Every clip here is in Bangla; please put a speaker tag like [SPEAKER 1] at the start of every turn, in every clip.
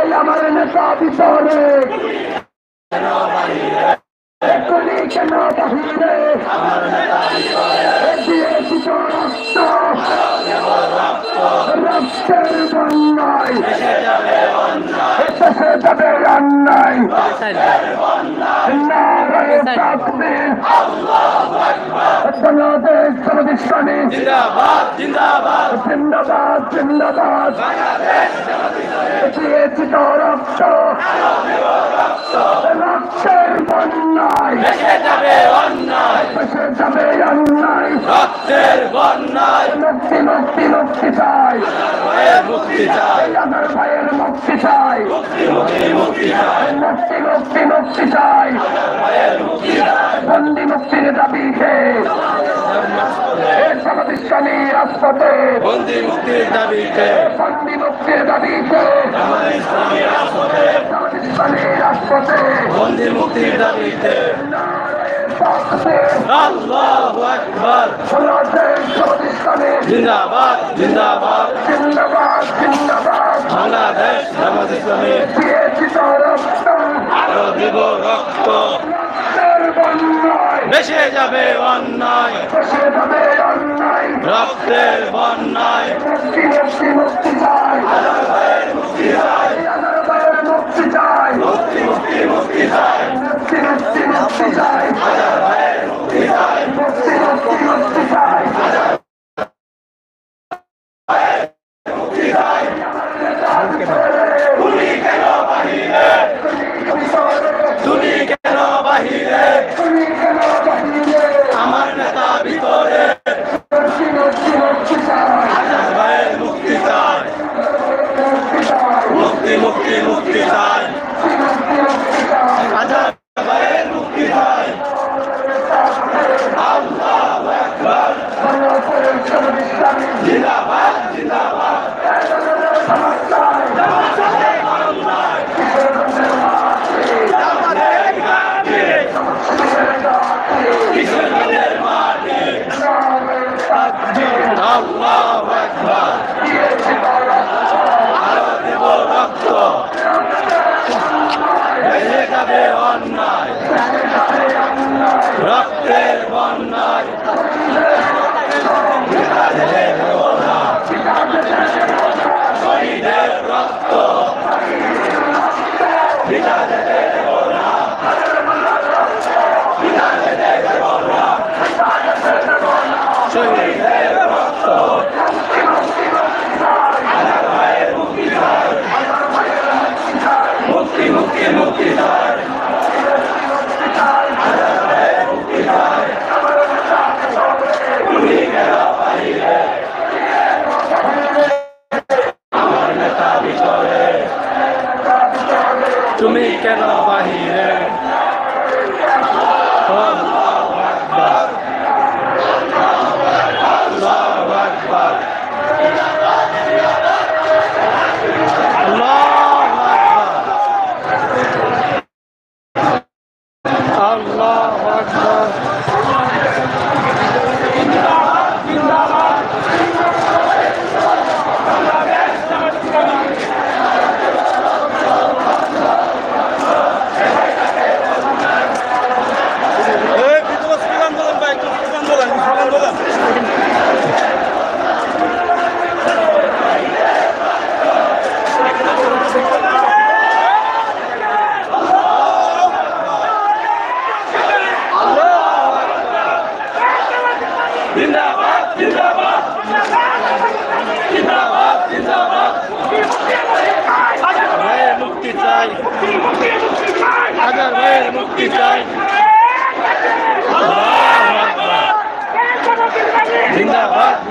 [SPEAKER 1] এই আমার নেতা ভিতরে এখনই কেন বাহিরে দিয়েছি তো রক্ত রক্তের বন্যায় এসে যাবে অন্যায়। নারায় তাকবীর বাংলাদেশ সমাধিষ্ঠানে
[SPEAKER 2] জিন্দাবাদ জিন্দাবাদ।
[SPEAKER 1] জিন্দাবাদ জিন্দাবাদ। দিয়েছি তো রক্ত। রক্তের বন্যায়।
[SPEAKER 2] দেশে যাবে অন্যায়।
[SPEAKER 1] এসে যাবে অন্যায়।
[SPEAKER 2] রক্তের বন্যায়।
[SPEAKER 1] মুক্তি মুক্তি মুক্তি চাই।
[SPEAKER 2] মুক্তি চাই।
[SPEAKER 1] আমার ভাইয়ের মুক্তি চাই।
[SPEAKER 2] মুক্তি মুক্তি চাই।
[SPEAKER 1] মুক্তি মুক্তি মুক্তি চাই।
[SPEAKER 2] ভাইয়ের মুক্তি চাই।
[SPEAKER 1] বন্দি মুক্তির দাবিতে রাজপথে
[SPEAKER 2] বন্দি মুক্তির দাবিতে
[SPEAKER 1] বন্দি মুক্তির দাবিতে সমাধিষ্ঠানী রাজপথে
[SPEAKER 2] বন্দি মুক্তির দাবিতে আল্লাহু আকবার। জিন্দাবাদ জিন্দাবাদ।
[SPEAKER 1] জিন্দাবাদ জিন্দাবাদ।
[SPEAKER 2] বাংলাদেশ জামাত ইসলামী। আরও দিব রক্ত। দেশে যাবে অন্যায়।
[SPEAKER 1] দেশে যাবে অন্যায়।
[SPEAKER 2] রক্তের বন্যায়।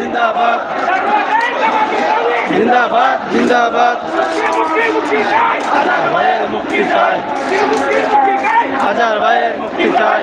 [SPEAKER 2] জিন্দাবাদ। জিন্দাবাদ জিন্দাবাদ। হাজার ভাইয়ের মুক্তি চাই। হাজার ভাইয়ের মুক্তি চাই।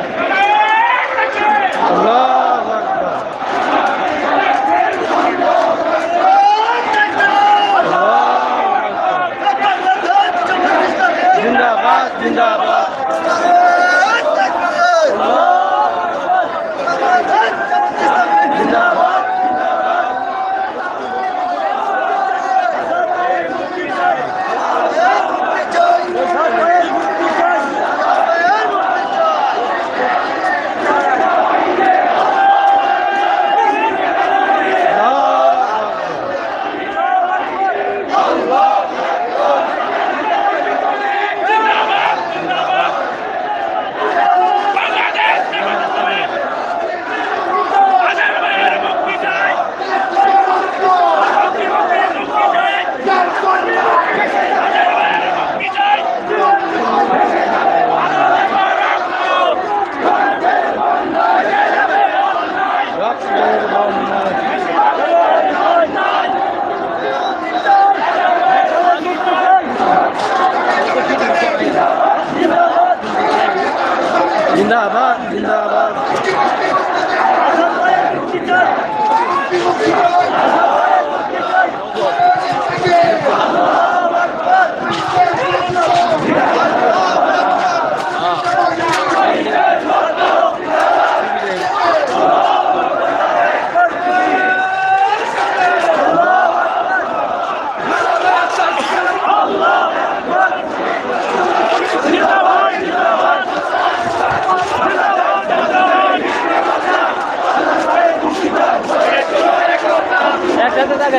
[SPEAKER 2] একসাথে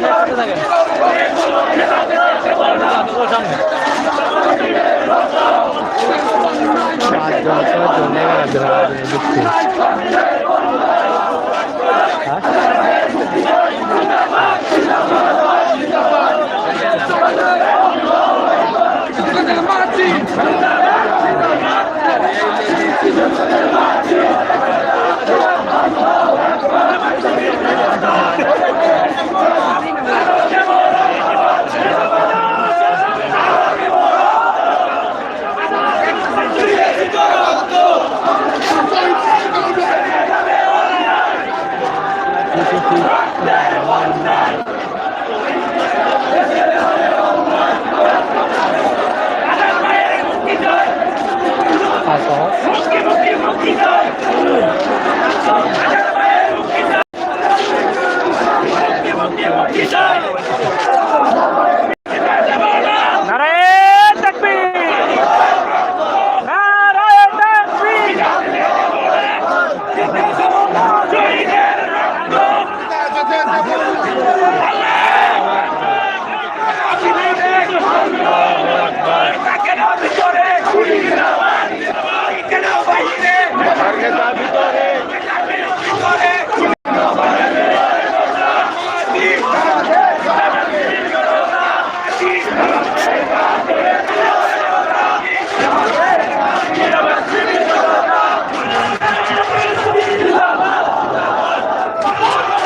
[SPEAKER 3] Tarjeta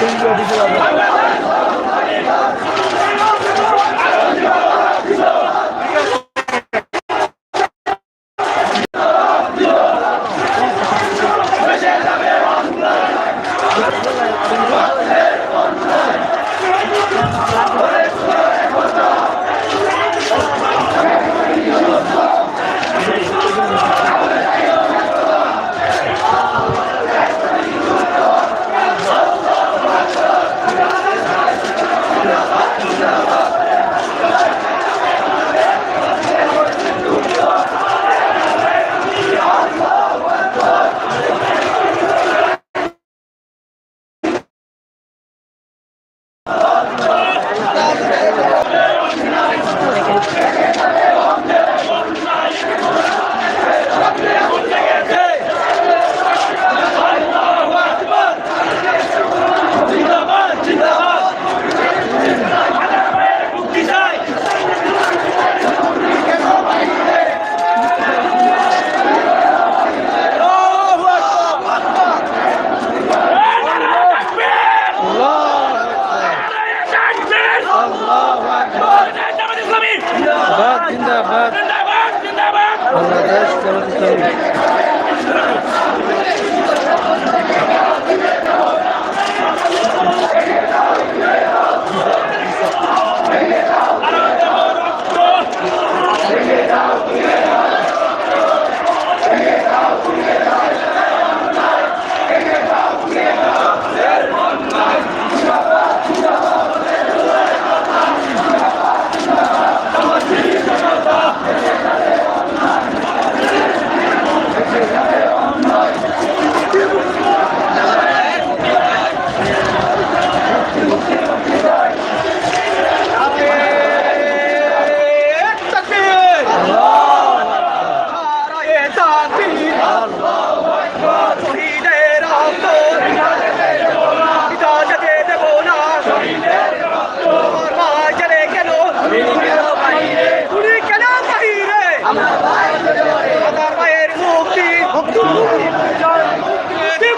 [SPEAKER 2] জিন্দাবাদ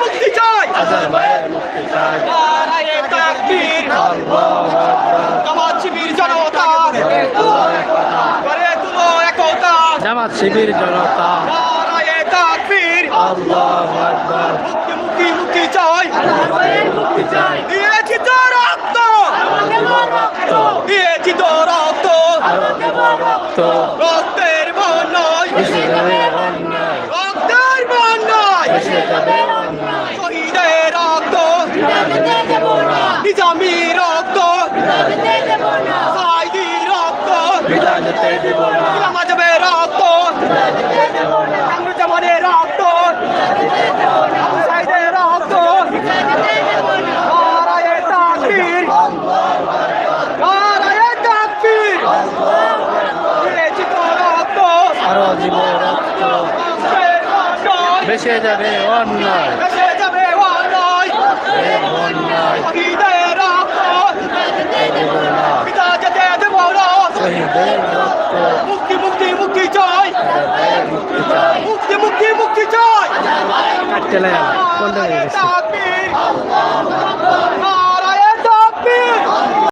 [SPEAKER 3] মুক্তি চাই
[SPEAKER 2] আজার ভাইয়ের মুক্তি চাই
[SPEAKER 3] নারায়ে তাকবীর। জামাত শিবির জনতা করে তুলো একতা
[SPEAKER 2] জামাত শিবির জনতা
[SPEAKER 3] নারায়ে তাকবীর।
[SPEAKER 2] আল্লাহু আকবার।
[SPEAKER 3] মুক্তি মুক্তি মুক্তি চাই।
[SPEAKER 2] মুক্তি চাই।
[SPEAKER 3] দিয়েছি তো রক্ত।
[SPEAKER 2] রক্ত।
[SPEAKER 3] দিয়েছি তো রক্ত।
[SPEAKER 2] আরও রক্ত
[SPEAKER 3] রক্তের বন্যায়
[SPEAKER 2] এসে যাবে অন্যায়
[SPEAKER 3] রক্তের বন্যায়
[SPEAKER 2] এসে যাবে অন্যায়
[SPEAKER 3] শহীদের রক্ত নিজামি রক্ত সাইদি রক্ত নামাজবে রক্ত কামরুজ্জামানের রক্ত সাইদের রক্ত নারায়ে তাকবীর নারায়ে তাকবীর দিয়েছি তো রক্ত
[SPEAKER 2] আরও দিব রক্ত
[SPEAKER 3] রক্তের
[SPEAKER 2] বেসে যাবে অন্যায়
[SPEAKER 3] এসে যাবে অন্যায়
[SPEAKER 2] অন্যায়
[SPEAKER 3] শহীদের রক্ত। পিতা যেতে দেব না।
[SPEAKER 2] শহীদের রক্ত
[SPEAKER 3] মুক্তি মুক্তি মুক্তি চাই।
[SPEAKER 2] মুক্তি
[SPEAKER 3] মুক্তি মুক্তি চাই।
[SPEAKER 2] কাটতে লাগে কোনটা